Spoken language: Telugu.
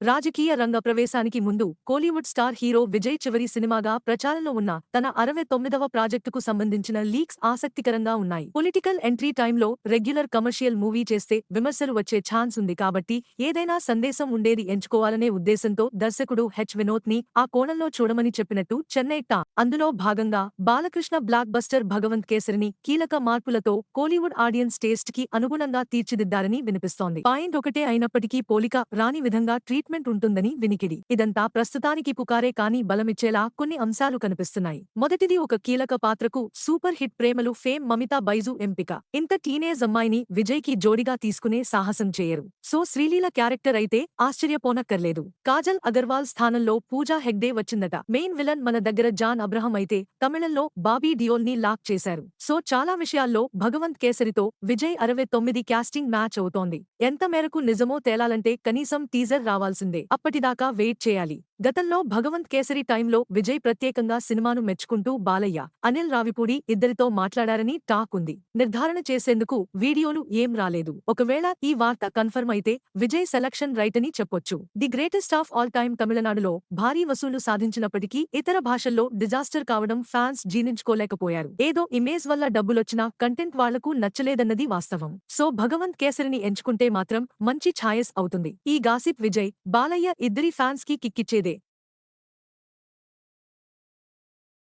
రాజకీయ రంగ ప్రవేశానికి ముందు కోలీవుడ్ స్టార్ హీరో విజయ్ చివరి సినిమాగా ప్రచారంలో ఉన్న తన అరవై తొమ్మిదవ ప్రాజెక్టుకు సంబంధించిన లీక్స్ ఆసక్తికరంగా ఉన్నాయి. పొలిటికల్ ఎంట్రీ టైంలో రెగ్యులర్ కమర్షియల్ మూవీ చేస్తే విమర్శలు వచ్చే ఛాన్స్ ఉంది కాబట్టి ఏదైనా సందేశం ఉండేది ఎంచుకోవాలనే ఉద్దేశంతో దర్శకుడు హెచ్ వినోద్ని ఆ కోణంలో చూడమని చెప్పినట్టు చెన్నై టా. అందులో భాగంగా బాలకృష్ణ బ్లాక్ బస్టర్ భగవంత్ కేసరిని కీలక మార్పులతో కోలీవుడ్ ఆడియన్స్ టేస్ట్కి అనుగుణంగా తీర్చిదిద్దారని వినిపిస్తోంది. పాయింట్ ఒకటే అయినప్పటికీ పోలిక రాని విధంగా ట్రీట్ ట్రీట్మెంట్ ఉంటుందని వినికిడి. ఇదంతా ప్రస్తుతానికి పుకారే కానీ బలమిచ్చేలా కొన్ని అంశాలు కనిపిస్తున్నాయి. మొదటిది ఒక కీలక పాత్రకు super hit Premalu fame Mamitha Baiju ఎంపిక. ఇంత టీనేజ్ అమ్మాయిని విజయ్కి జోడిగా తీసుకునే సాహసం చేయరు. సో శ్రీలీల క్యారెక్టర్ అయితే ఆశ్చర్యపోనక్కర్లేదు. కాజల్ అగర్వాల్ స్థానంలో పూజా హెగ్డే వచ్చిందట. మెయిన్ విలన్ మన దగ్గర జాన్ అబ్రహం అయితే తమిళంలో బాబీ డియోల్ని లాక్ చేశారు. సో చాలా విషయాల్లో భగవంత్ కేసరితో విజయ్ అరవై తొమ్మిది క్యాస్టింగ్ మ్యాచ్ అవుతోంది. ఎంత మేరకు నిజమో తేలాలంటే కనీసం టీజర్ రావాల్సిందే అప్పటిదాకా వెయిట్ చేయాలి. గతంలో భగవంత్ కేసరి టైంలో విజయ్ ప్రత్యేకంగా సినిమాను మెచ్చుకుంటూ బాలయ్య అనిల్ రావిపూడి ఇద్దరితో మాట్లాడారని టాక్ ఉంది. నిర్ధారణ చేసేందుకు వీడియోలు ఏం రాలేదు. ఒకవేళ ఈ వార్త కన్ఫర్మ్ అయితే విజయ్ సెలక్షన్ రైట్ అని చెప్పొచ్చు. The greatest of all time తమిళనాడులో భారీ వసూలు సాధించినప్పటికీ ఇతర భాషల్లో డిజాస్టర్ కావడం ఫ్యాన్స్ జీర్ణించుకోలేకపోయారు. ఏదో ఇమేజ్ వల్ల డబ్బులొచ్చినా కంటెంట్ వాళ్ళకు నచ్చలేదన్నది వాస్తవం. సో భగవంత్ కేసరిని ఎంచుకుంటే మాత్రం మంచి ఛాయస్ అవుతుంది. ఈ గాసిప్ విజయ్ బాలయ్య ఇద్దరి ఫ్యాన్స్కి కిక్కిచ్చేది.